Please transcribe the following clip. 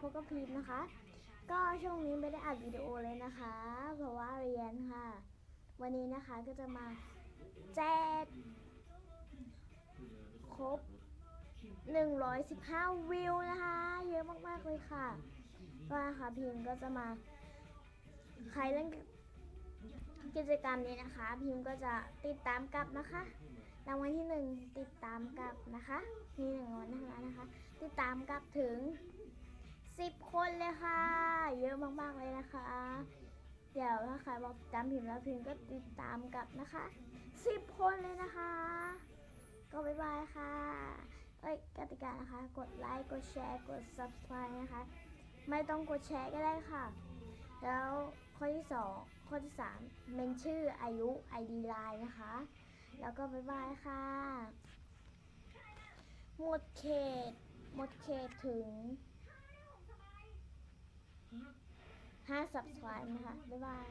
พบกับพีมนะคะ ก็ช่วงนี้ไม่ได้อัดวิดีโอเลยนะคะ เพราะว่าเรียนค่ะ วันนี้นะคะก็จะมาแจกครบ 115 วิวนะคะ เยอะมากๆเลยค่ะว่าค่ะพิมก็จะมาใครเล่นกิจกรรมนี้นะคะ พิมพ์ก็จะติดตามกลับนะคะรางวัลที่หนึ่งติดตามกลับนะคะ มีหนึ่งวันนะคะนะคะ ติดตามกลับถึง 10คนเลยค่ะ เยอะมากๆเลยนะคะ เดี๋ยวถ้าใครบอกตามพิมพ์แล้วพิมพ์ก็ติดตามกับนะคะ10คนเลยนะคะ ก็บ๊ายบายค่ะเอ้ยกติกานะคะ กดไลค์กดแชร์กด subscribe นะคะ ไม่ต้องกดแชร์ก็ได้ค่ะ แล้วข้อที่สองข้อที่สามเมนชื่ออายุ ID ไลน์นะคะ แล้วก็บ๊ายบายค่ะหมดเขตหมดเขตถึง ห้า subscribe นะคะ บ๊ายบาย